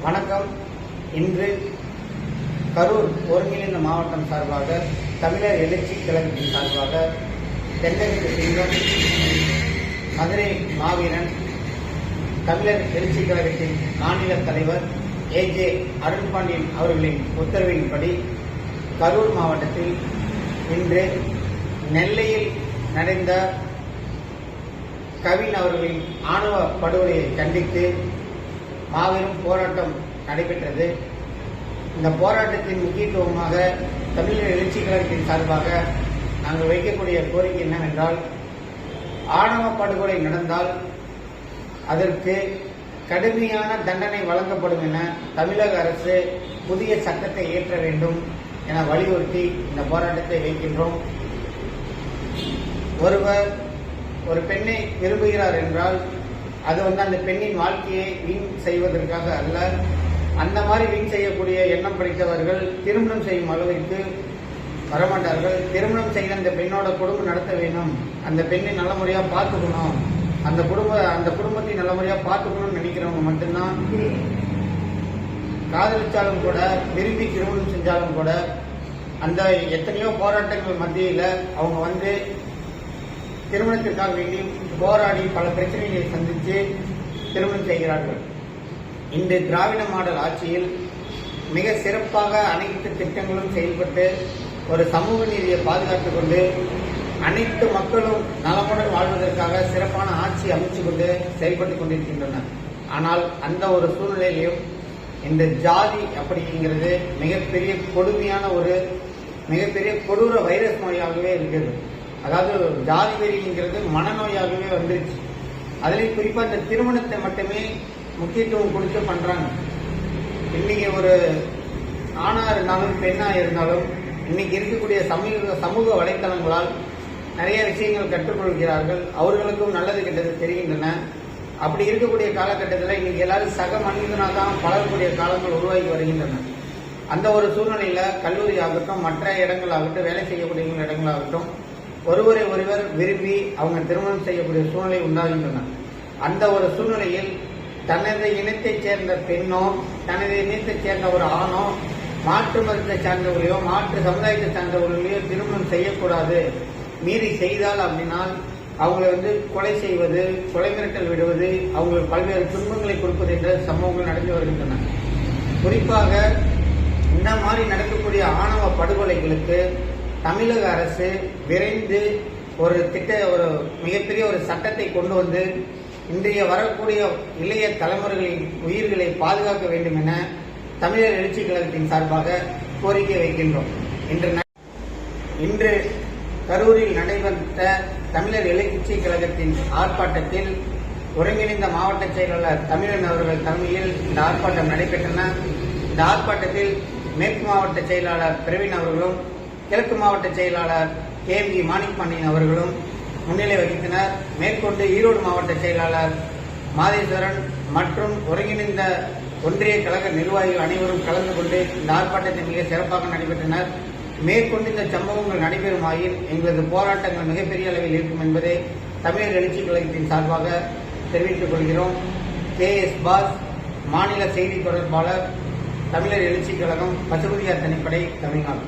வணக்கம். இன்று கரூர் ஒருங்கிணைந்த மாவட்டம் சார்பாக தமிழர் எழுச்சி கழகத்தின் சார்பாக தென்னகிரி சிங்கம் மதுரை மாவீரன் தமிழர் எழுச்சி கழகத்தின் மாநில தலைவர் ஏஜே அருண்பாண்டியன் அவர்களின் உத்தரவின்படி கரூர் மாவட்டத்தில் இன்று நெல்லையில் நடந்த கவின் அவர்களின் ஆணவ படுகொலையை கண்டித்து மாபெரும் போராட்டம் நடைபெற்றது. இந்த போராட்டத்தின் முக்கியத்துவமாக தமிழக எழுச்சி கழகத்தின் சார்பாக நாங்கள் வைக்கக்கூடிய கோரிக்கை என்னவென்றால் ஆணவ படுகொலை நடந்தால் அதற்கு கடுமையான தண்டனை வழங்கப்படும் என தமிழக அரசு புதிய சட்டத்தை இயற்ற வேண்டும் என வலியுறுத்தி இந்த போராட்டத்தை வைக்கின்றோம். ஒருவர் ஒரு பெண்ணை விரும்புகிறார் என்றால் அது வந்து அந்த பெண்ணின் வாழ்க்கையை வீண் செய்வதற்காக அல்ல. அந்த மாதிரி வீண் செய்யக்கூடிய எண்ணம் படைத்தவர்கள் திருமணம் செய்யும் அளவிற்கு வரமாட்டார்கள். திருமணம் செய்த அந்த பெண்ணோட குடும்பம் நடத்த வேண்டும். அந்த பெண்ணை நல்ல முறையா பார்த்துக்கணும். அந்த குடும்ப அந்த குடும்பத்தை நல்ல முறையா பார்த்துக்கணும்னு நினைக்கிறவங்க மட்டும்தான் காதலிச்சாலும் கூட விரும்பி திருமணம் செஞ்சாலும் கூட அந்த எத்தனையோ போராட்டங்கள் மத்தியில் அவங்க வந்து திருமணத்திற்காக வேண்டி போராடி பல பிரச்சனைகளை சந்தித்து திருமணம் செய்கிறார்கள். இந்த திராவிட மாடல் ஆட்சியில் மிக சிறப்பாக அனைத்து திட்டங்களும் செயல்பட்டு ஒரு சமூக நீதியை பாதுகாத்துக் கொண்டு அனைத்து மக்களும் நலமுடன் வாழ்வதற்காக சிறப்பான ஆட்சி அமைச்சு கொண்டு செயல்பட்டுக் கொண்டிருக்கின்றனர். ஆனால் அந்த ஒரு சூழ்நிலையிலும் இந்த ஜாதி அப்படிங்கிறது மிகப்பெரிய கொடுமையான ஒரு மிகப்பெரிய கொடூர வைரஸ் நோயாகவே இருக்கிறது. அதாவது ஜாதி வெறிங்கிறது மனநோயாகவே வந்துருச்சு. அதுலேயும் குறிப்பா இந்த திருமணத்தை மட்டுமே முக்கியத்துவம் கொடுத்து பண்றாங்க. இன்னைக்கு ஒரு ஆணா இருந்தாலும் பெண்ணா இருந்தாலும் இன்னைக்கு இருக்கக்கூடிய சமூக சமூக வலைத்தளங்களால் நிறைய விஷயங்கள் கற்றுக்கொள்கிறார்கள். அவர்களுக்கும் நல்லது கெட்டது தெரிகின்றன. அப்படி இருக்கக்கூடிய காலகட்டத்தில் இன்னைக்கு எல்லாரும் சக மனிதனாக தான் பழகக்கூடிய காலங்கள் உருவாகி வருகின்றன. அந்த ஒரு சூழ்நிலையில கல்லூரி ஆகட்டும் மற்ற இடங்களாகட்டும் வேலை செய்யக்கூடிய இடங்களாகட்டும் ஒருவரை ஒருவர் விரும்பி அவங்க திருமணம் செய்யக்கூடிய சூழ்நிலை உண்டாகின்றன அந்த ஒரு சூழ்நிலையில் தனது இனத்தைச் சேர்ந்த பெண்ணோ தனது இனத்தைச் சேர்ந்த ஒரு ஆணோ மாற்று மதத்தை சார்ந்தவர்களையோ மாற்று சமுதாயத்தை சார்ந்தவர்களையோ திருமணம் செய்யக்கூடாது. மீறி செய்தால் அப்படின்னால் அவங்களை வந்து கொலை செய்வது கொலை மிரட்டல் விடுவது அவங்களுக்கு பல்வேறு துன்பங்களை கொடுப்பது என்ற சம்பவங்கள் நடந்து வருகின்றன குறிப்பாக இந்த மாதிரி நடக்கக்கூடிய ஆணவ படுகொலைகளுக்கு தமிழக அரசு விரைந்து ஒரு திட்ட ஒரு மிகப்பெரிய ஒரு சட்டத்தை கொண்டு வந்து இன்றைய வரக்கூடிய இளைய தலைமுறைகளின் உயிர்களை பாதுகாக்க வேண்டும் என தமிழர் எழுச்சி கழகத்தின் சார்பாக கோரிக்கை வைக்கின்றோம். இன்று இன்று கரூரில் நடைபெற்ற தமிழர் எழுச்சி கழகத்தின் ஆர்ப்பாட்டத்தில் ஒருங்கிணைந்த மாவட்ட செயலாளர் தமிழன் அவர்கள் தலைமையில் இந்த ஆர்ப்பாட்டம் நடைபெற்றன. இந்த ஆர்ப்பாட்டத்தில் மேற்கு மாவட்ட செயலாளர் பிரவீன் அவர்களும் கிழக்கு மாவட்ட செயலாளர் கே வி மாணிக் பாண்டியன் அவர்களும் முன்னிலை வகித்தனர். மேற்கொண்டு ஈரோடு மாவட்ட செயலாளர் மாதேஸ்வரன் மற்றும் ஒருங்கிணைந்த ஒன்றிய கழக நிர்வாகிகள் அனைவரும் கலந்து கொண்டு இந்த ஆர்ப்பாட்டத்தை மிக சிறப்பாக நடைபெற்றனர். மேற்கொண்டு இந்த சம்பவங்கள் நடைபெறுமாயின் எங்களது போராட்டங்கள் மிகப்பெரிய அளவில் இருக்கும் என்பதை தமிழக எழுச்சி கழகத்தின் சார்பாக தெரிவித்துக் கொள்கிறோம். கே எஸ் பாஸ் மாநில செய்தி தொடர்பாளர் தமிழர் எழுச்சி கழகம் பசுபதியார் தனிப்படை தமிழ்நாடு.